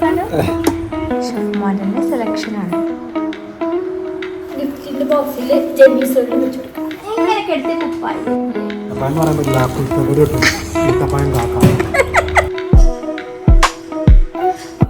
ഡ്രസ്സാണ് ഷഫ്മാന്റെ സെലക്ഷനാണ് ഗിഫ്റ്റിന്റെ ബോക്സിൽ വെച്ചിട്ട് ഇങ്ങനെയൊക്കെ എടുത്ത് പറയാൻ പറ്റില്ല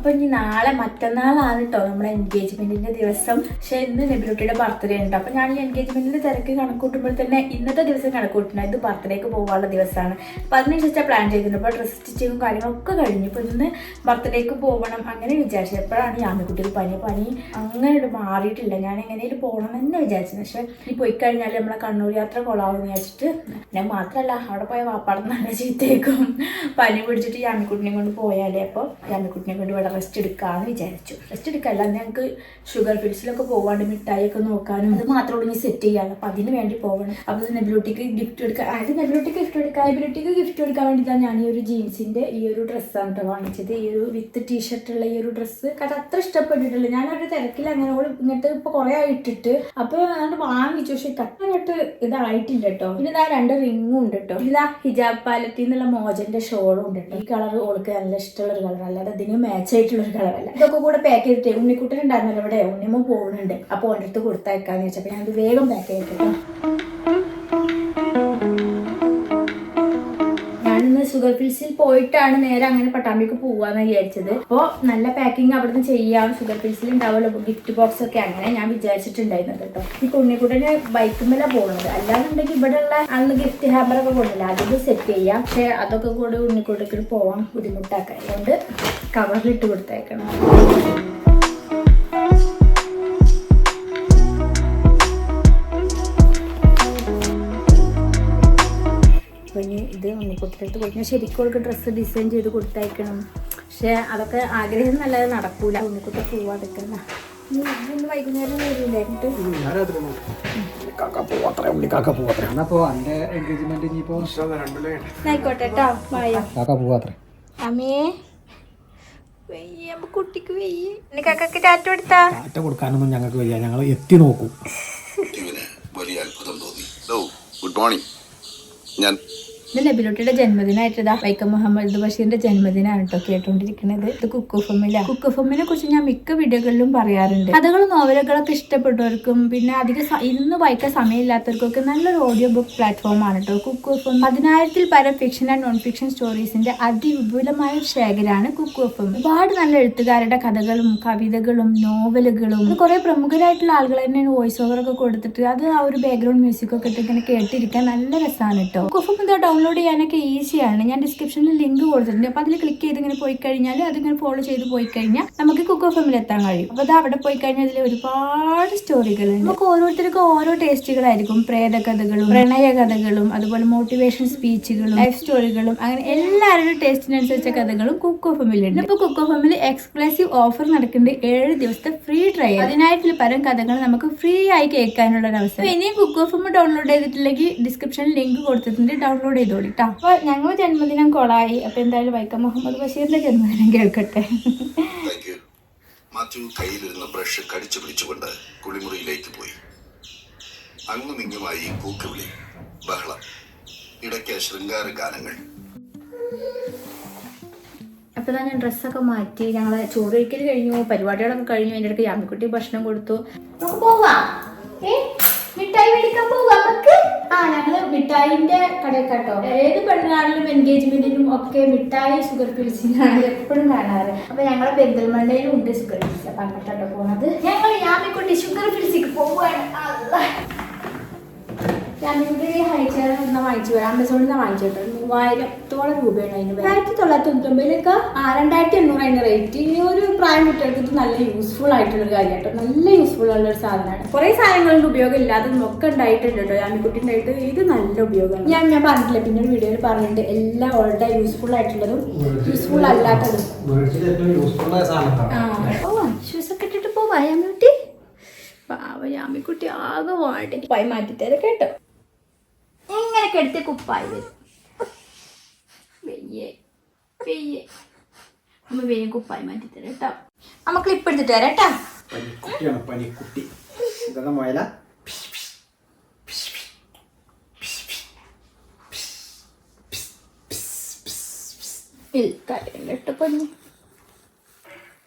അപ്പൊ ഇനി നാളെ മറ്റന്നാളാണ് കേട്ടോ നമ്മുടെ എൻഗേജ്മെന്റിന്റെ ദിവസം. പക്ഷെ ഇന്ന് നെബിലുട്ടിയുടെ ബർത്ത്ഡേ ഉണ്ട് അപ്പൊ ഞാൻ ഈ എൻഗേജ്മെന്റിന്റെ തിരക്ക് കണക്കൂട്ടുമ്പോൾ തന്നെ ഇന്നത്തെ ദിവസം കണക്കൂട്ടുന്നത് ഇത് ബർത്ത്ഡേക്ക് പോകാനുള്ള ദിവസമാണ്. അപ്പൊ അതിനനുസരിച്ച് പ്ലാൻ ചെയ്തിട്ടുണ്ട് അപ്പൊ ഡ്രസ് സ്റ്റിച്ചിങ്ങും കാര്യങ്ങളൊക്കെ കഴിഞ്ഞു ഇപ്പൊ ഇന്ന് ബർത്ത്ഡേക്ക് പോകണം അങ്ങനെ വിചാരിച്ചത് എപ്പോഴാണ് യാമിക്കുട്ടിക്ക് പനി. പനി അങ്ങനെ ഒരു മാറിയിട്ടില്ല. ഞാൻ എങ്ങനെയും പോകണം എന്ന് വിചാരിച്ചത്. പക്ഷെ ഈ പോയി കഴിഞ്ഞാൽ നമ്മളെ കണ്ണൂർ യാത്ര കൊള്ളാമെന്ന് വിചാരിച്ചിട്ട് ഞാൻ മാത്രമല്ല അവിടെ പോയ വാപ്പാടം നല്ല ചീത്തേക്കും പനി പിടിച്ചിട്ട് യാമിക്കുട്ടിനെ കൊണ്ട് പോയാലേ. അപ്പോൾ യാമിക്കുട്ടിനെ കൊണ്ട് ഇവിടെ റെസ്റ്റ് എടുക്കാമെന്ന് വിചാരിച്ചു. റെസ്റ്റ് എടുക്കല്ല ഞങ്ങൾക്ക് ഷുഗർ ഫിൽസിലൊക്കെ പോകാണ്ട് മിഠായിയൊക്കെ നോക്കാനും അത് മാത്രമേ ഇനി സെറ്റ് ചെയ്യാൻ. അപ്പം അതിന് വേണ്ടി പോകണം അപ്പോൾ നെബിലോട്ടിക്ക് ഗിഫ്റ്റ് എടുക്കാൻ അതായത് നെബിലോട്ടിക്ക് ഗിഫ്റ്റ് എടുക്കാൻ നെബിലോട്ടിക്ക് ഗിഫ്റ്റ് എടുക്കാൻ വേണ്ടിയിട്ടാണ് ഞാൻ ഈ ഒരു ജീൻസിന്റെ ഈ ഒരു ഡ്രസ്സാണ് കേട്ടോ വാങ്ങിച്ചത്. ഈ ഒരു വിത്ത് ടീഷർട്ടുള്ള ഈ ഒരു ഡ്രസ്സ് അത് അത്ര ഇഷ്ടപ്പെട്ടിട്ടില്ല. ഞാൻ അവരുടെ തിരക്കിൽ അങ്ങനെ ഇങ്ങോട്ട് ഇപ്പോൾ കുറേ ആയിട്ടിട്ട് അപ്പോൾ ഞാൻ വാങ്ങിച്ചു. പക്ഷേ കട്ടങ്ങോട്ട് ഇതായിട്ടില്ല കേട്ടോ പിന്നെ ഇതാ രണ്ട് റിങ്ങും ഉണ്ട് കേട്ടോ ഇതാ ഹിജാബ് പാലറ്റിന്നുള്ള നിന്നുള്ള മോജന്റെ ഷോളും ഉണ്ട് കേട്ടോ ഈ കളർ ഓൾക്ക് നല്ല ഇഷ്ടമുള്ള ഒരു കളർ അല്ലാതെ ഇതിന് മാച്ച് ആയിട്ടുള്ള ഒരു കളറല്ല. ഇതൊക്കെ കൂടെ പാക്ക് ചെയ്തിട്ട് ഉണ്ണിക്കുട്ടൻ ഉണ്ടായിരുന്നല്ലോ ഇവിടെ ഉണ്ണിമ്മ പോകുന്നുണ്ട് അപ്പോൾ ഓന്റെ അടുത്ത് കൊടുത്തയക്കാന്ന് വെച്ചപ്പോൾ ഞാനത് വേഗം പാക്ക് ചെയ്തിട്ട് ഷുഗർ ഫിൽസിൽ പോയിട്ടാണ് നേരെ അങ്ങനെ പട്ടാമ്പിക്ക് പോവാന്ന് വിചാരിച്ചത്. അപ്പോൾ നല്ല പാക്കിംഗ് അവിടുന്ന് ചെയ്യാം. ഷുഗർ ഫിൽസിൽ ഉണ്ടാവുമല്ലോ ഗിഫ്റ്റ് ബോക്സ് ഒക്കെ അങ്ങനെ ഞാൻ വിചാരിച്ചിട്ടുണ്ടായിരുന്നത് കേട്ടോ. ഈ കുഞ്ഞിക്കുട്ടന് ബൈക്കുമേല പോകുന്നത് അല്ലാന്നുണ്ടെങ്കിൽ ഇവിടെ ഉള്ള അന്ന് ഗിഫ്റ്റ് ഹാമ്പറൊക്കെ കൊണ്ടില്ല അതൊക്കെ സെറ്റ് ചെയ്യാം. പക്ഷെ അതൊക്കെ കൂടെ ഉണ്ണിക്കുട്ടക്ക് പോവാൻ ബുദ്ധിമുട്ടാക്കാം. അതുകൊണ്ട് കവറിലിട്ട് കൊടുത്തേക്കണം. ഉണ്ണിക്കുട്ടിനടുത്ത് കൊടുക്കണം. ശരിക്കും അവൾക്ക് ഡ്രസ്സ് ഡിസൈൻ ചെയ്ത് കൊടുത്തയക്കണം. പക്ഷെ അതൊക്കെ ആഗ്രഹം നല്ലത് നടക്കൂല ഉണ്ണിക്കുട്ടി പോവാതെക്കണ്ട ഇന്ന് വൈകുന്നേരം ആയിക്കോട്ടെ കേട്ടോ അമ്മേ. വെയ്യ അപ്പൊ കുട്ടിക്ക് വെയ്യ. ഇനി കാക്കക്ക് ടാറ്റ കൊടുത്താ? കാറ്റ കൊടുക്കാനൊന്നും ഞങ്ങൾക്ക് വയ്യ. ഞങ്ങൾ എത്തി നോക്കും. വലിയ അത്ഭുതം തോന്നി. ഗുഡ് മോർണിംഗ് ഞാൻ ഇത് നബിലുട്ടിയുടെ ജന്മദിനമായിട്ടതാ വൈക്കം മുഹമ്മദ് ബഷീറിന്റെ ജന്മദിനമാണ് കേട്ടോ കേട്ടോണ്ടിരിക്കുന്നത് ഇത് കുക്കുഫമ്മില കുക്കുഫമ്മിനെ കുറിച്ച് ഞാൻ മിക്ക വീഡിയോകളിലും പറയാറുണ്ട്. കഥകളും നോവലുകളൊക്കെ ഇഷ്ടപ്പെട്ടവർക്കും പിന്നെ അധികം ഇന്ന് വായിക്കാൻ സമയമില്ലാത്തവർക്കൊക്കെ നല്ലൊരു ഓഡിയോ ബുക്ക് പ്ലാറ്റ്ഫോം ആണ് കേട്ടോ കുക്കുഫം പതിനായിരത്തിൽ പരം ഫിക്ഷൻ ആൻഡ് നോൺ ഫിക്ഷൻ സ്റ്റോറീസിന്റെ അതിവിപുലമായ ഒരു ശേഖരമാണ് കുക്കുഫം ഒരുപാട് നല്ല എഴുത്തുകാരുടെ കഥകളും കവിതകളും നോവലുകളും. കുറെ പ്രമുഖരായിട്ടുള്ള ആളുകൾ തന്നെ വോയിസ് ഓവർ ഒക്കെ കൊടുത്തിട്ട് അത് ആ ഒരു ബാക്ക്ഗ്രൗണ്ട് മ്യൂസിക് ഒക്കെ ഇട്ട് ഇങ്ങനെ കേട്ടിരിക്കാൻ നല്ല രസമാണ് കേട്ടോ. കുഫം ഇത് ഡൗൺലോഡ് ചെയ്യാനൊക്കെ ഈസിയാണ് ഞാൻ ഡിസ്ക്രിപ്ഷനിൽ ലിങ്ക് കൊടുത്തിട്ടുണ്ട്. അപ്പൊ അതിൽ ക്ലിക്ക് ചെയ്ത് ഇങ്ങനെ പോയി കഴിഞ്ഞാൽ അതിങ്ങനെ ഫോളോ ചെയ്ത് പോയി കഴിഞ്ഞാൽ നമുക്ക് കുക്ക് ഓഫ് ഫമിൽ എത്താൻ കഴിയും. അപ്പൊ അത് അവിടെ പോയി കഴിഞ്ഞാൽ അതിൽ ഒരുപാട് സ്റ്റോറികളുണ്ട് നമുക്ക് ഓരോരുത്തർക്കും ഓരോ ടേസ്റ്റുകളായിരിക്കും പ്രേതകഥകളും പ്രണയ കഥകളും അതുപോലെ മോട്ടിവേഷൻ സ്പീച്ചുകളും ലൈഫ് സ്റ്റോറികളും അങ്ങനെ എല്ലാവരുടെ ടേസ്റ്റിനനുസരിച്ച കഥകളും കുക്ക് ഓഫ് ഫിമിലുണ്ട് ഫമിലുണ്ട് കുക്ക് ഓഫ് ഫമിൽ എക്സ്ക്ലൂസീവ് ഓഫർ നടക്കുന്നുണ്ട്. ഏഴ് ദിവസത്തെ ഫ്രീ ട്രയൽ അതിനായിട്ട് പരം കഥകൾ നമുക്ക് ഫ്രീ ആയി കേൾക്കാനുള്ള ഒരു അവസരം ഇനിയും ഓഫ് ഫം ഡൗൺലോഡ് ചെയ്തിട്ടില്ലെങ്കിൽ ഡിസ്ക്രിപ്ഷനിൽ ലിങ്ക് കൊടുത്തിട്ടുണ്ട്. ഡൗൺലോഡ് ചെയ്തോളി കേട്ടോ അപ്പൊ ഞങ്ങൾ ജന്മദിനം കൊളായി. അപ്പൊ എന്തായാലും വൈക്കം മുഹമ്മദ് ബഷീറിന്റെ ജന്മദിനം കേൾക്കട്ടെ. മാത്യു കയ്യിലിരുന്ന ബ്രഷ് കടിച്ചു പിടിച്ചുകൊണ്ട് കുളിമുറിയിലേക്ക് പോയി. അങ്ങും ഇങ്ങുമായി കൂക്കുവിളി ബഹളം. ഇടയ്ക്ക് ശൃംഗാര ഗാനങ്ങൾ. അപ്പോൾ ഞാൻ ഡ്രസ്സൊക്കെ മാറ്റി. ഞങ്ങൾ ചോറ് കഴിക്കൽ കഴിഞ്ഞു. പരിപാടികളൊക്കെ കഴിഞ്ഞു. അതിന്റെ ഇടയ്ക്ക് യാമിക്കുട്ടി ഭക്ഷണം കൊടുത്തു. നമുക്ക് പോവാം മിഠായി മേടിക്കാൻ പോവാം? ആ ഞങ്ങൾ മിഠായിന്റെ കടയിൽ ഏത് പെണ്ണാണെങ്കിലും എൻഗേജ്മെന്റിനും ഒക്കെ മിഠായി ഷുഗർ പിൽസിനാണ് എപ്പോഴും കാണാറ്. അപ്പൊ ഞങ്ങളെ പെരിന്തൽമണ്ണയിലും ഉണ്ട് ഷുഗർ പിൽസ് അപ്പൊ അങ്ങോട്ടോ പോണത്. ഞങ്ങൾ യാമിക്കുട്ടി ഷുഗർ പിൽസിക്ക് പോവാണ്. യാമിക്കുട്ടി ഹൈ ചെയർ നിന്ന് വാങ്ങിച്ചു. ആമസോണിൽ നിന്ന് വാങ്ങിച്ചു കേട്ടോ. മൂവായിരത്തോളം രൂപയാണ് അതിന്. ആയിരത്തി തൊള്ളായിരത്തി തൊണ്ണൂറ്റൊമ്പതിലൊക്കെ ആ രണ്ടായിരത്തി എണ്ണൂറ് അതിന് റേറ്റ് ഈ ഒരു പ്രായം കുട്ടികൾക്ക് ഇത് നല്ല യൂസ്ഫുൾ ആയിട്ടുള്ള ഒരു കാര്യം കേട്ടോ നല്ല യൂസ്ഫുൾ ഉള്ള ഒരു സാധനമാണ്. കുറേ സാധനങ്ങളുടെ ഉപയോഗം ഇല്ലാതെ ഒക്കെ ഉണ്ടായിട്ടുണ്ട് കേട്ടോ. യാമിക്കുട്ടി ഉണ്ടായിട്ട് ഇത് നല്ല ഉപയോഗമാണ്. ഞാൻ ഞാൻ പറഞ്ഞിട്ടില്ല. പിന്നെ ഒരു വീഡിയോയിൽ പറഞ്ഞിട്ടുണ്ട്. എല്ലാം ഓൾറെഡി യൂസ്ഫുൾ ആയിട്ടുള്ളതും യൂസ്ഫുൾ അല്ലാത്തതും. ഓ ഇട്ടിട്ട് പോവാ യാമിക്കുട്ടി പാവ യാമിക്കുട്ടി ആകെ വാടി. പോയി മാറ്റിത്തരാം കേട്ടോ. ഇങ്ങനെയൊക്കെ എടുത്ത് കുപ്പായി വരും. വെയ്യേ. വെയ്യേ. അമ്മ വേഗം കുപ്പായി മാറ്റിത്തരാം കേട്ടോ. അമ്മ ക്ലിപ്പ് എടുത്തിട്ട് വരാം കേട്ടോ. പനിക്കുട്ടിയാണ് പനിക്കുട്ടി. മുയല?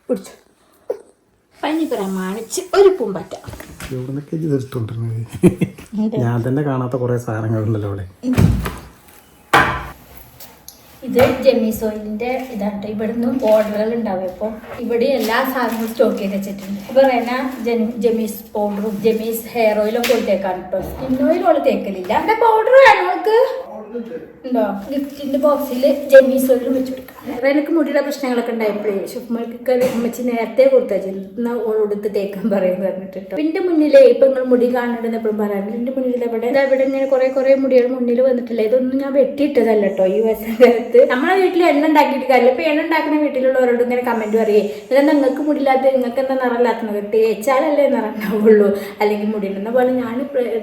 പിടിച്ചു. പനി പ്രമാണിച്ച് ഒരു പൂമ്പറ്റ. എവിടെ നിന്നൊക്കെ ഇത് എടുത്തോണ്ടിരുന്നത്? ഞാൻ തന്നെ കാണാത്ത കുറെ സാധനങ്ങളുണ്ടല്ലോ അവിടെ. ഇത് ജെമിസോയിലിന്റെ ഇതാണ് ഇവിടുന്ന് ഓർഡറുകൾ ഉണ്ടാവും. അപ്പോൾ ഇവിടെ എല്ലാ സാധനവും സ്റ്റോക്ക് ചെയ്ത് വെച്ചിട്ടുണ്ട്. ഇപ്പൊ റെന ജെമീസ് പൗഡറും ജെമീസ് ഹെയർ ഓയിലും കൊടുത്തേക്കാണ് കേട്ടോ സ്കിൻ ഓയിൽ ഓൾ തേക്കലില്ല. അവിടെ പൗഡർ വേണം അവൾക്ക് ഉണ്ടോ. ഗിഫ്റ്റിന്റെ ബോക്സിൽ ജെമീസ് ഓയിൽ വെച്ചു കൊടുക്കാം. റെനക്ക് മുടിയുടെ പ്രശ്നങ്ങളൊക്കെ ഉണ്ടായപ്പോഴേ ശുഭമൾക്ക് അമ്മച്ചി നേരത്തെ കൊടുത്താ ഓളോടുത്ത് തേക്കാൻ പറയും പറഞ്ഞിട്ട് എന്റെ മുന്നിലേ ഇപ്പൊ നിങ്ങൾ മുടി കാണണ്ടെന്ന് എപ്പോഴും പറയാറുണ്ട്. എന്റെ മുന്നിൽ അവിടെ ഇവിടെ ഇങ്ങനെ കുറെ കുറെ മുടികൾ മുന്നിൽ വന്നിട്ടില്ല. ഇതൊന്നും ഞാൻ വെട്ടിയിട്ടതല്ല കേട്ടോ ഈ വസന്തകാലത്ത് നമ്മളെ വീട്ടിൽ എണ്ണ ഉണ്ടാക്കിയിട്ട് കാര്യമില്ല. ഇപ്പൊ എണ്ണ ഉണ്ടാക്കുന്ന വീട്ടിലുള്ളവരോട് ഇങ്ങനെ കമന്റ് പറയേ ഇതെന്താ നിങ്ങൾക്ക് മുടിയില്ലാത്ത നിങ്ങൾക്ക് എന്താ നിറമില്ലാത്തത് തേച്ചാലല്ലേ നിറണ്ടാവുള്ളൂ അല്ലെങ്കിൽ മുടിയുണ്ടെന്ന പോലെ ഞാൻ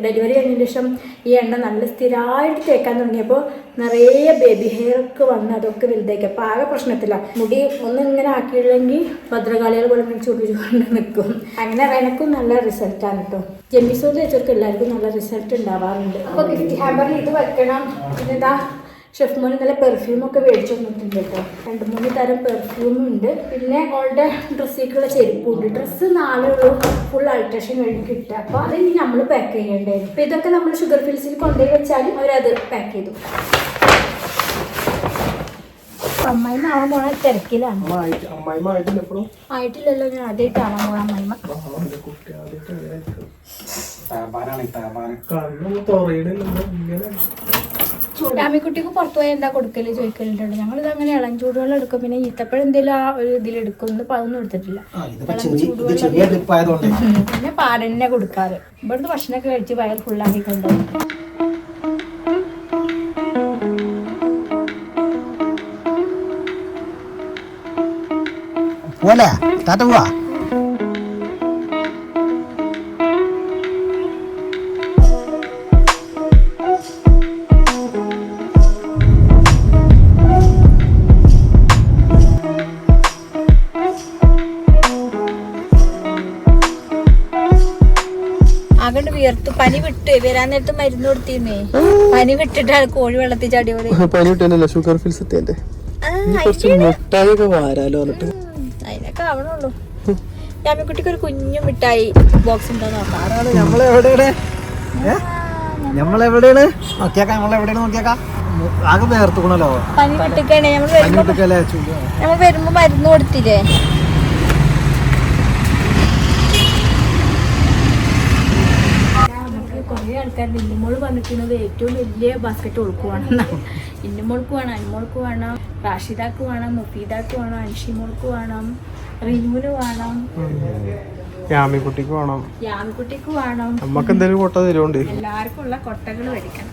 ഡെലിവറി കഴിഞ്ഞതിന് ശേഷം ഈ എണ്ണ നല്ല സ്ഥിരമായിട്ട് തേക്കാൻ തുടങ്ങിയപ്പോൾ നിറയെ ബേബി ഹെയർ ഒക്കെ വന്ന് അതൊക്കെ വലുതാക്കി അപ്പം ആകെ പ്രശ്നത്തില്ല മുടി ഒന്ന് ഇങ്ങനെ ആക്കിയില്ലെങ്കിൽ ഭദ്രകാളികൾ പോലെ ഇങ്ങനെ ചുടു ചുകൊണ്ട് നിൽക്കും അങ്ങനെ എനക്കും നല്ല റിസൾട്ടാണ് കേട്ടോ ജെമ്മിസോട് വെച്ചവർക്ക് എല്ലാവർക്കും നല്ല റിസൾട്ട് ഉണ്ടാവാറുണ്ട്. അപ്പോൾ ഗിഫ്റ്റ് ഹാമ്പറിൽ ഇത് വെക്കണം. പിന്നെ ഇതാ ഷെഫ് മോൻ നല്ല പെർഫ്യൂം ഒക്കെ മേടിച്ചു വന്നിട്ടുണ്ട് കേട്ടോ. രണ്ട് മൂന്ന് തരം പെർഫ്യൂം ഉണ്ട്. പിന്നെ അവളുടെ ഡ്രസ്സിലേക്കുള്ള ചെരുപ്പുണ്ട് ഡ്രസ്സ് നാളെ ഉള്ളൂ. ഫുൾ അൾട്രേഷൻ കഴിഞ്ഞ് കിട്ടുക. അപ്പോൾ അത് ഇനി നമ്മൾ പാക്ക് ചെയ്യേണ്ടായിരുന്നു അപ്പോൾ ഇതൊക്കെ നമ്മൾ ഷുഗർ ഫിൽസിൽ കൊണ്ടുപോയി വെച്ചാലും അവരത് പാക്ക് ചെയ്തു. അമ്മായിമ ആവാൻ പോണ തിരക്കിലാണ്. ആയിട്ടില്ലല്ലോ. ഞാൻ ആദ്യമായിട്ടാണ് പോണ കണ്ണൊന്നും തുറയണില്ലല്ലോ ഇങ്ങനെ ചൂടാമിക്കുട്ടിക്ക് പുറത്തു പോയാൽ എന്താ കൊടുക്കൽ ചോദിക്കലുണ്ട്? ഞങ്ങളിത് അങ്ങനെ ഇളം ചൂടുവെള്ളം എടുക്കും. പിന്നെ ഈത്തപ്പഴം എന്തെങ്കിലും ആ ഒരു ഇതിലെടുക്കും ഒന്നും അതൊന്നും എടുത്തിട്ടില്ല. പിന്നെ പാടന്നെ കൊടുക്കാറ്. ഇവിടുന്ന് ഭക്ഷണമൊക്കെ കഴിച്ച് വയർ ഫുള്ളാക്കി കൊണ്ടുപോകും പോലെ താത്ത പോവാ? പനി വിട്ട് വരാൻ നേരത്ത് മരുന്ന് കൊടുത്തിരുന്നേ പനി വിട്ടിട്ടാണ് കോഴി വെള്ളത്തിൽ ചാടി പോലെ പനി വിട്ടല്ലോ ഷുഗർ ഫിൽസ് എത്തിയല്ലേ കുറച്ച് വാരാലോ എന്നിട്ട്. അതിനൊക്കെ ആവണുള്ളൂ. ജാമ്യക്കുട്ടിക്ക് ഒരു കുഞ്ഞു മിഠായി ബോക്സ് ഉണ്ടോ നോക്കാം. നമ്മളെവിടെയാണ് നമ്മളെവിടെയാണ് നോക്കിയാക്കാം നമ്മളെവിടെയാണ് നോക്കിയാക്കാം? ആകെ പനി വിട്ടിക്കണേ നമ്മൾ വരുമ്പോ മരുന്ന് കൊടുത്തില്ലേ നമുക്ക് ആൾക്കാർ ഇന്നുമോൾ പറഞ്ഞിരിക്കുന്നത് ഏറ്റവും വലിയ ബാസ്ക്കറ്റ് ഒഴുക്കുവാണെന്നാണ് ഇന്നുമോൾക്ക് വേണം അനുമോൾക്ക് വേണം റാഷിദാക്ക് വേണം മുഫീദാക്ക് വേണം അൻഷിമോൾക്ക് വേണം റിനുവിന് വേണം. യാമിക്കുട്ടിക്ക് വേണം. യാമിക്കുട്ടിക്ക് വേണം. നമ്മക്ക് എന്തെങ്കിലും കൊട്ട തരുമുണ്ട് എല്ലാവർക്കും ഉള്ള കൊട്ടകൾ മേടിക്കണം.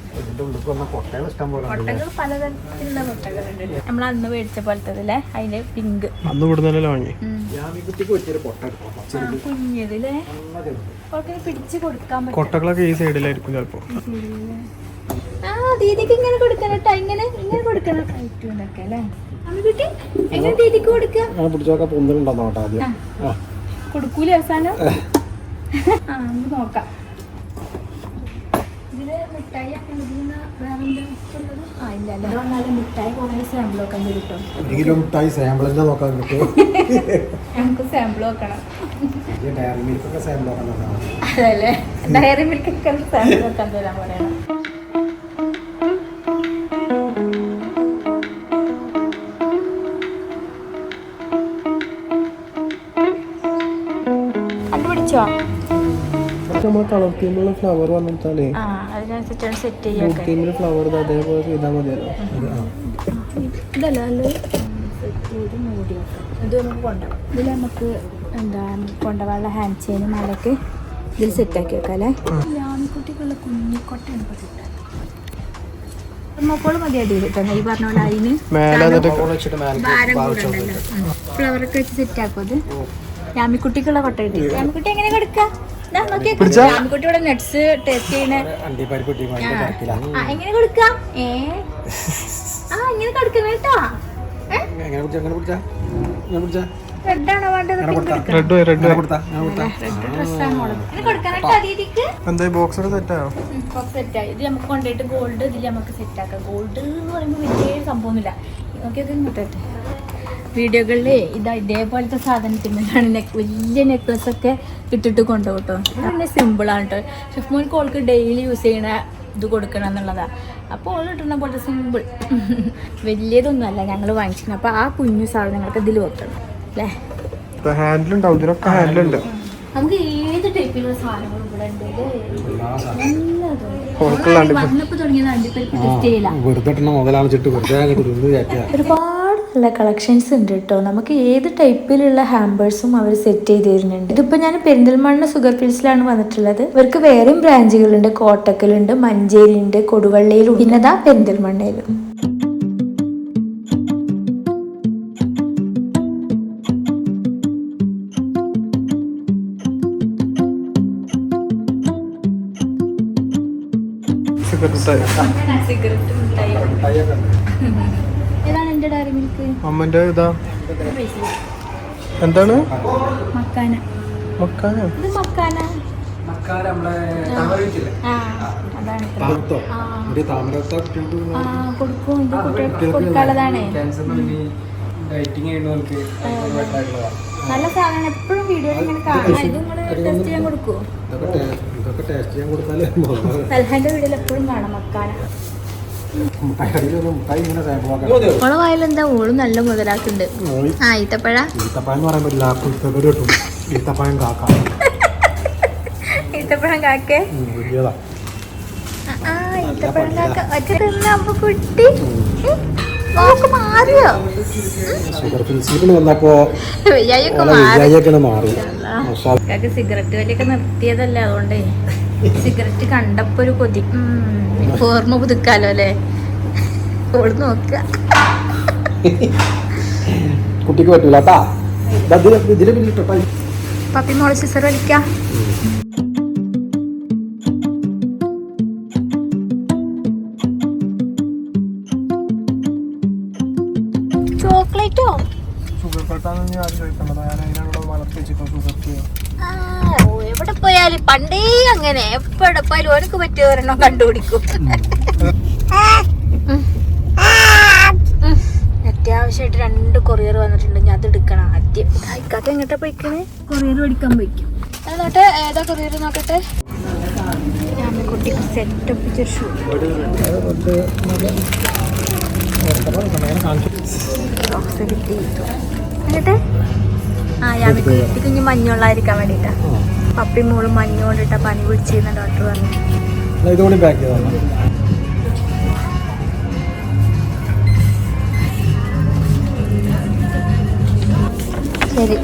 കൊട്ടകൾ ഇഷ്ടം പോലെ കൊട്ടകൾ പലതരത്തിലുള്ള കൊട്ടകളുണ്ട്. നമ്മൾ അന്ന് മേടിച്ച പോലത്തെ അതിന്റെ പിങ്ക്. അന്ന് ഇവിടുന്നല്ലേ വാങ്ങി പിടിച്ച് കൊടുക്കാൻ കൊട്ടകളൊക്കെ ഈ സൈഡിലായിരിക്കും ചിലപ്പോ. ആ ദീദിക്ക് ഇങ്ങനെ കൊടുക്കണം കേട്ടോ ഇങ്ങനെ ഇങ്ങനെ കൊടുക്കണം. ഐറ്റൂന്നൊക്കെ അല്ലേ? കുട്ടി എങ്ങനെ ദീദിക്ക് കൊടുക്കുക കൊടുക്കൂല അവസാനം? ആ നമുക്ക് നോക്കാം. ഇതിൽ മിഠായി അല്ല മിഠായി സാമ്പിൾ വെക്കാൻ കിട്ടും. ഒരു കിലോ മിഠായി സാമ്പിളിന്റെ നോക്കാൻ കിട്ടും നമുക്ക് സാമ്പിൾ നോക്കണം. ഡയറി മിൽക്കൊക്കെ സാമ്പിൾ നോക്കാൻ അതല്ലേ? ഡയറി മിൽക്കൊക്കെ സാമ്പിൾ നോക്കാൻ തരാൻ പറയണം കണ്ടുപിടിച്ചോ നമ്മൾ കളർ തീമുള്ള ഫ്ലവർ വന്നിട്ടാലേ ആ അതിനനുസരിച്ചാണ് സെറ്റ് ചെയ്യാൻ തീമിൽ ഫ്ലവർ അതേപോലെ ചെയ്താൽ മതിയല്ലോ. ഇതല്ല ഇത് നമുക്ക് കൊണ്ടുപോകാം ഇതിൽ നമുക്ക് എന്താ കൊണ്ടുപോകാനുള്ള ഹാൻഡ് ചെയിനും മാലൊക്കെ ഇതിൽ സെറ്റാക്കി വെക്കാം അല്ലേ? ആൺകുട്ടിക്കുള്ള കുഞ്ഞിക്കൊട്ടയാണ് കിട്ടുക നോക്കോൾ മതി അടിയിൽ കേട്ടോ ഈ പറഞ്ഞ പോലെ അതിന് ഫ്ലവറൊക്കെ വെച്ച് സെറ്റ് ആക്കും അത്? രാമിക്കുട്ടിക്കുള്ള കൊട്ട കിട്ടി യാമിക്കുട്ടി എങ്ങനെ കൊടുക്കുക ഇവിടെ നെറ്റ്സ് ടേസ്റ്റ് ചെയ്യണ. എങ്ങനെ കൊടുക്ക? ഏ? ആ എങ്ങനെ കൊടുക്കണം കേട്ടോ ബോക്സ് ഒക്കെ സെറ്റായോ ബോക്സ് ഇത് നമുക്ക് കൊണ്ടുപോയിട്ട് ഗോൾഡ് ഇതിൽ നമുക്ക് സെറ്റ് ആക്കാം. ഗോൾഡ് എന്ന് പറയുമ്പോൾ വലിയ സംഭവമൊന്നുമില്ല. നോക്കിയൊക്കെ കിട്ടട്ടെ വീഡിയോകളിൽ ഇതാ ഇതേപോലത്തെ സാധനത്തിനാണ് നെക്ക് വലിയ നെക്ലസ് ഒക്കെ ഇട്ടിട്ട് കൊണ്ടുപോകും കേട്ടോ പിന്നെ സിമ്പിളാണ് കേട്ടോ ഷെഫ് മോൻ കോൾക്ക് ഡെയിലി യൂസ് ചെയ്യണ ഇത് കൊടുക്കണം എന്നുള്ളതാണ് അപ്പോൾ ഓൾ കിട്ടുന്ന പോലത്തെ സിമ്പിൾ വലിയതൊന്നും അല്ല ഞങ്ങൾ വാങ്ങിച്ചിരുന്നു അപ്പോൾ ആ കുഞ്ഞു സാധനങ്ങൾക്ക് ഇതിൽ വെക്കണം. അല്ലേ? ഹാൻഡിലുണ്ടാവും ഇതിനൊക്കെ ഹാൻഡിലുണ്ട് നമുക്ക് ഏത് ടൈപ്പിലുള്ള സാധനങ്ങളും ഇവിടെ ഉണ്ട്? ഒരുപാട് നല്ല കളക്ഷൻസ് ഉണ്ട് കേട്ടോ. നമുക്ക് ഏത് ടൈപ്പിലുള്ള ഹാമ്പേഴ്സും അവർ സെറ്റ് ചെയ്ത് തരുന്നുണ്ട്. ഇതിപ്പോ ഞാൻ പെരിന്തൽമണ്ണ സുഗർ ഫിൽസിലാണ് വന്നിട്ടുള്ളത്. ഇവർക്ക് വേറെയും ബ്രാഞ്ചുകളുണ്ട്. കോട്ടക്കലുണ്ട് മഞ്ചേരി ഉണ്ട് കൊടുവള്ളിയിലും പിന്നതാ പെരിന്തൽമണ്ണയിലും. സിഗരറ്റ് സിഗരറ്റ് അമ്മന്റെ ഇതാ. എന്താണ്? നല്ല സാധനം എപ്പോഴും വീഡിയോയിൽ ഇങ്ങനെ കാണാം. ഇത് നിങ്ങൾ ടെസ്റ്റ് ചെയ്യാൻ കൊടുക്കുമോ ഇതൊക്കെ ടെസ്റ്റ് ചെയ്യാൻ കൊടുത്താലേ വീഡിയോയിൽ എപ്പോഴും കാണാം മക്കാന മുട്ടായി മുട്ടായി ഇങ്ങനെ സാമ്പിളാക്കാൻ ഓളെ വായിലെന്താ? ഓളും നല്ല മുതലാക്കുണ്ട്. ആ ഈത്തപ്പഴ? ഈത്തപ്പഴം എന്ന് പറയാൻ പറ്റില്ല ആ കുത്തപ്പഴം കിട്ടും ഈത്തപ്പഴം കാക്ക. ഈത്തപ്പഴം കാക്കേ? ആ ഈത്തപ്പഴം കാക്ക. ഒറ്റ തിന്നപ്പോ കുട്ടി. മാറിയോ? ഷുഗർ വന്നപ്പോ മാറി. സിഗരറ്റ് വലിയൊക്കെ നിർത്തിയതല്ലേ അതുകൊണ്ടേ. സിഗരറ്റ് കണ്ടപ്പോ ഒരു കൊതി. ഓർമ്മ പുതുക്കാലോ അല്ലേ? ഓട് നോക്കുക കുട്ടിക്ക് പറ്റൂല പപ്പി മോൾ സിസർ വലിക്കാം. ചോക്ലേറ്റോ? ഷുഗർ കട്ടാന്ന് ഞാൻ ആദ്യം ചോദിക്കണ്ടത് ഞാൻ അതിനുള്ള വളർത്തി വെച്ചിട്ടോ ഷുഗർ ഫ്രീ ആ, ഓ, എവിടെ പോയാലും പണ്ടേ അങ്ങനെ. എവിടെ പോയാലും ഓനക്ക് പറ്റിയ ഒരെണ്ണം കണ്ടുപിടിക്കും. അത്യാവശ്യമായിട്ട് രണ്ട് കൊറിയർ വന്നിട്ടുണ്ട്. ഞാൻ അത് എടുക്കണം ആദ്യം. ഇക്കാക്ക എങ്ങോട്ടാ പോയിക്കണേ? കൊറിയർ മേടിക്കാൻ പോയിക്കും. നോട്ടെ ഏതാ കൊറിയർ നോക്കട്ടെ? ഞാൻ കുട്ടിക്ക് സെറ്റ് ഒപ്പിച്ച ഷൂ. ബോക്സ് കിട്ടി എന്നിട്ട് ആ ഞാൻ കുട്ടിക്ക് ഇനി മഞ്ഞുള്ളായിരിക്കാൻ വേണ്ടിട്ടാ. പപ്പി മോൾ മഞ്ഞ് കൊണ്ടിട്ടാ പനി പിടിച്ചിരുന്ന ഡോക്ടർ പറഞ്ഞു ഇതുകൂടി പാക്ക് ചെയ്തോ? ശരി.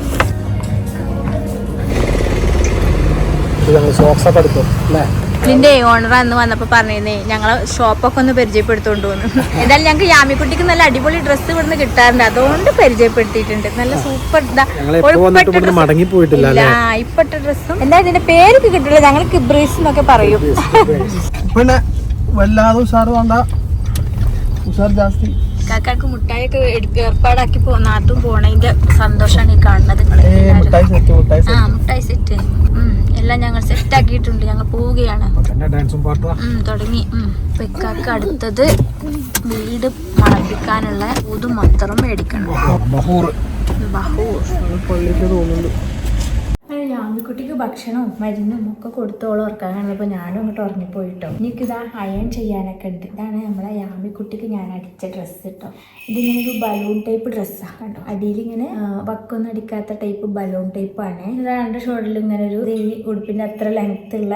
സോക്സ് ഒക്കെ എടുത്തു അല്ലേ? ഇതിന്റെ ഓണർ അന്ന് വന്നപ്പോ പറഞ്ഞേ ഞങ്ങളെ ഷോപ്പൊക്കെ ഒന്ന് പരിചയപ്പെടുത്തോണ്ട് വന്നു എന്തായാലും ഞങ്ങൾക്ക് യാമിക്കുട്ടിക്ക് നല്ല അടിപൊളി ഡ്രസ്സ് ഇവിടുന്ന് കിട്ടാറുണ്ട്. അതുകൊണ്ട് പരിചയപ്പെടുത്തിയിട്ടുണ്ട്. നല്ല സൂപ്പർ അല്ലേ? ഇപ്പട്ട ഡ്രസ്സും എന്താ ഇതിന്റെ പേരൊക്കെ കിട്ടില്ല. ഞങ്ങൾ കിബ്രീസ് എന്നൊക്കെ പറയും. പിന്നെ വല്ലാതെ ഉഷാറ് വേണ്ട. ഉഷാർ ജാസ്തി. കാക്കാക്ക് മുട്ടായൊക്കെ ഏർപ്പാടാക്കി പോ നാട്ടും പോണതിന്റെ സന്തോഷമാണ് ഈ കാണുന്നത് ആ മുട്ടായി സെറ്റ് എല്ലാം ഞങ്ങൾ സെറ്റ് ആക്കിയിട്ടുണ്ട്. ഞങ്ങൾ പോവുകയാണ്. തന്നെ ഡാൻസും പാട്ടും തുടങ്ങി. പെക്കാക്ക് അടുത്തത് വീട് മണപ്പിക്കാനുള്ള ഊതും മാത്രം മേടിക്കണം. ബഹൂർ. ബഹൂർ. പള്ളിക്ക് ഞാൻ ആൺകുട്ടിക്ക് ഭക്ഷണവും മരുന്നും ഒക്കെ കൊടുത്തോളം ഉറക്കാനുള്ളപ്പോൾ ഞാനും അങ്ങോട്ട് ഉറങ്ങിപ്പോയിട്ടോ. എനിക്കിതാ അയൺ ചെയ്യാനൊക്കെ ഉണ്ട്. ഇതാണ് നമ്മളെ യാമിക്കുട്ടിക്ക് ഞാൻ അടിച്ച ഡ്രസ്സ് കേട്ടോ ഇതിങ്ങനെ ഒരു ബലൂൺ ടൈപ്പ് ഡ്രസ്സാണ് കേട്ടോ അടിയിലിങ്ങനെ വക്കൊന്നും അടിക്കാത്ത ടൈപ്പ് ബലൂൺ ടൈപ്പ് ആണ്. രണ്ട് ഷോൾഡറിൽ ഇങ്ങനെ ഒരു ഈ ഉടുപ്പിന്റെ അത്ര ലെങ്ത് ഉള്ള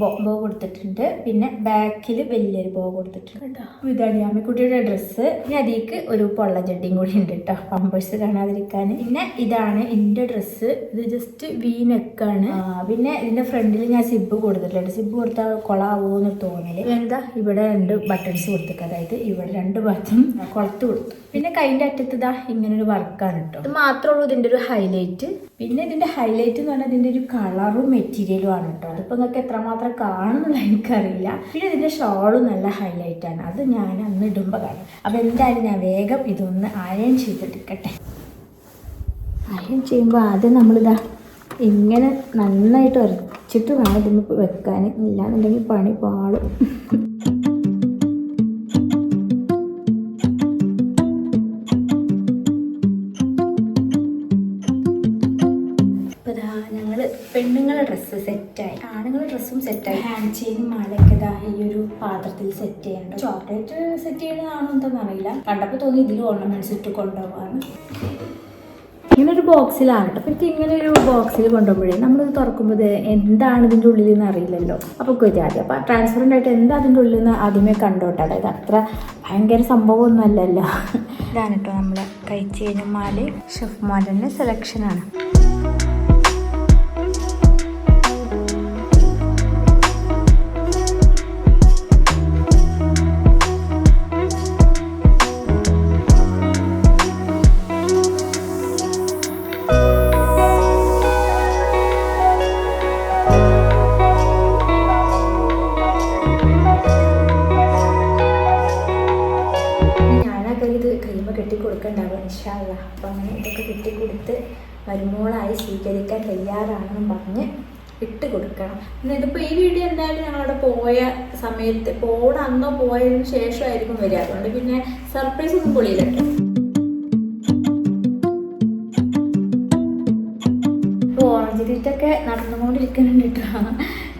ബോ കൊടുത്തിട്ടുണ്ട്. പിന്നെ ബാക്കിൽ വലിയൊരു ബോ കൊടുത്തിട്ടുണ്ട് കേട്ടോ ഇതാണ് യാമിക്കുട്ടിയുടെ ഡ്രസ്സ് ഇനി അതിലേക്ക് ഒരു പൊള്ള ജഡ്ഡിയും കൂടി ഉണ്ട് കേട്ടോ പമ്പേഴ്സ് കാണാതിരിക്കാൻ. പിന്നെ ഇതാണ് എന്റെ ഡ്രസ്സ് ഇത് ജസ്റ്റ് വി നെക്കാണ് പിന്നെ ഇതിന്റെ ഫ്രണ്ടിൽ ഞാൻ സിബ് കൊടുത്തിട്ടുണ്ട്. സിബ് കൊടുത്താൽ കൊളാവോന്ന് തോന്നൽ. എന്താ? ഇവിടെ രണ്ട് ബട്ടൺസ് കൊടുത്തേക്ക്. അതായത് ഇവിടെ രണ്ട് ബട്ടൺ കൊളത്ത് കൊടുത്തു. പിന്നെ കൈന്റെ അറ്റത്ത് ഇതാ ഇങ്ങനെ ഒരു വർക്കാണ് കേട്ടോ ഇത് മാത്രമേ ഉള്ളൂ ഇതിന്റെ ഒരു ഹൈലൈറ്റ്. പിന്നെ ഇതിന്റെ ഹൈലൈറ്റ് എന്ന് പറഞ്ഞാൽ ഇതിന്റെ ഒരു കളറും മെറ്റീരിയലും ആണ് കേട്ടോ അതിപ്പോ നിങ്ങൾക്ക് എത്രമാത്രം കാണുന്നുള്ള എനിക്കറിയില്ല. പിന്നെ ഇതിന്റെ ഷോളും നല്ല ഹൈലൈറ്റ് ആണ്. അത് ഞാൻ അന്ന് ഇടുമ്പോൾ കാണും. അപ്പൊ എന്തായാലും ഞാൻ വേഗം ഇതൊന്ന് അയൺ ചെയ്തെടുക്കട്ടെ അയൺ ചെയ്യുമ്പോൾ ആദ്യം നമ്മളിതാ ഇങ്ങനെ നന്നായിട്ട് ഉരച്ചിട്ട് വേണം ഇതൊന്ന് വെക്കാൻ. ഇല്ലാന്നുണ്ടെങ്കിൽ പണി പാളും. പെണ്ണുങ്ങളുടെ ഡ്രസ്സ് ആണുങ്ങളുടെ ഡ്രസ്സും ഈ ഒരു പാത്രത്തിൽ സെറ്റ് ചെയ്യേണ്ട ചോക്ലേറ്റ് സെറ്റ് ചെയ്യണതാണോ എന്താണെന്ന് അറിയില്ല കണ്ടപ്പോൾ തോന്നി ഇതിലും ഓർണമെന്റ്സ് ഇട്ട് കൊണ്ടുപോകാന്ന് ബോക്സിലാണ് കേട്ടോ. അപ്പോൾ ഇങ്ങനെ ഒരു ബോക്സിൽ കൊണ്ടുപോകുമ്പോഴേ നമ്മളിത് തുറക്കുമ്പോൾ എന്താണ് ഇതിന്റെ ഉള്ളിൽ നിന്ന് അറിയില്ലല്ലോ അപ്പോൾ ആദ്യം. അപ്പോൾ ട്രാൻസ്പെറന്റ് ആയിട്ട് എന്താ അതിന്റെ ഉള്ളിൽ നിന്ന് ആദ്യമേ കണ്ടോട്ടെ. അതായത് അത്ര ഭയങ്കര സംഭവമൊന്നും അല്ലല്ലോ ഇതാണ് കേട്ടോ നമ്മളെ കഴിച്ചു കഴിഞ്ഞാൽ ഷെഫ് മാലിന്റെ സെലക്ഷനാണ് ഇൻഷാല്ല അപ്പം അങ്ങനെ ഇതൊക്കെ കിട്ടിക്കൊടുത്ത് കൊടുത്ത് മരുമോളായി സ്വീകരിക്കാൻ തയ്യാറാണെന്നും പറഞ്ഞ് ഇട്ട് കൊടുക്കണം ഇതിപ്പോൾ ഈ വീഡിയോ എന്തായാലും ഞങ്ങളവിടെ പോയ സമയത്ത് പോണ അന്നോ പോയതിനു ശേഷമായിരിക്കും വരിക. അതുകൊണ്ട് പിന്നെ സർപ്രൈസ് ഒന്നും പൊളിയില്ല നടന്നുകൊണ്ടിരിക്കുന്നുണ്ട് കേട്ടോ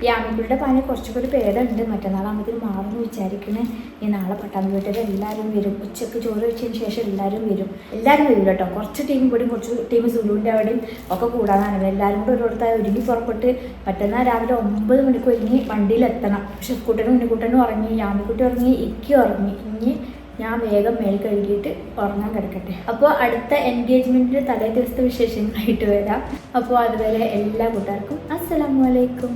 ഈ ആമിക്കുട്ടിയുടെ പനി കുറച്ചുകൂടി പേടുണ്ട് മറ്റന്നാളാകുമ്പോഴത്തേന് മാറുമെന്ന് വിചാരിക്കണേ ഈ നാളെ പട്ടാമ്പി വീട്ടിൽ എല്ലാവരും വരും. ഉച്ചയ്ക്ക് ചോറ് വെച്ചതിന് ശേഷം എല്ലാവരും വരും. എല്ലാവരും വരും കേട്ടോ. കുറച്ച് ടീം കൂടി കുറച്ച് ടീം സുലുവിന്റെ അവിടെയും ഒക്കെ കൂടാനാണ്. എല്ലാവരും കൂടെ ഒരിടത്തായി ഒരുങ്ങി പുറപ്പെട്ട് മറ്റന്നാൾ രാവിലെ ഒമ്പത് മണിക്ക് ഒരുങ്ങി വണ്ടിയിലെത്തണം. പക്ഷെ കുട്ടനും ഉണ്ണിക്കുട്ടനും ഉറങ്ങി. ആമിക്കുട്ടി ഉറങ്ങി. ഇക്കി ഉറങ്ങി. ഇനി ഞാൻ വേഗം മേൽ കഴുകിയിട്ട് ഉറങ്ങാൻ കിടക്കട്ടെ. അപ്പോൾ അടുത്ത എൻഗേജ്മെന്റിന്റെ തലേ ദിവസത്തെ വിശേഷങ്ങളായിട്ട് വരാം. അപ്പോൾ അതുവരെ എല്ലാ കൂട്ടുകാർക്കും അസ്സലാമു അലൈക്കും.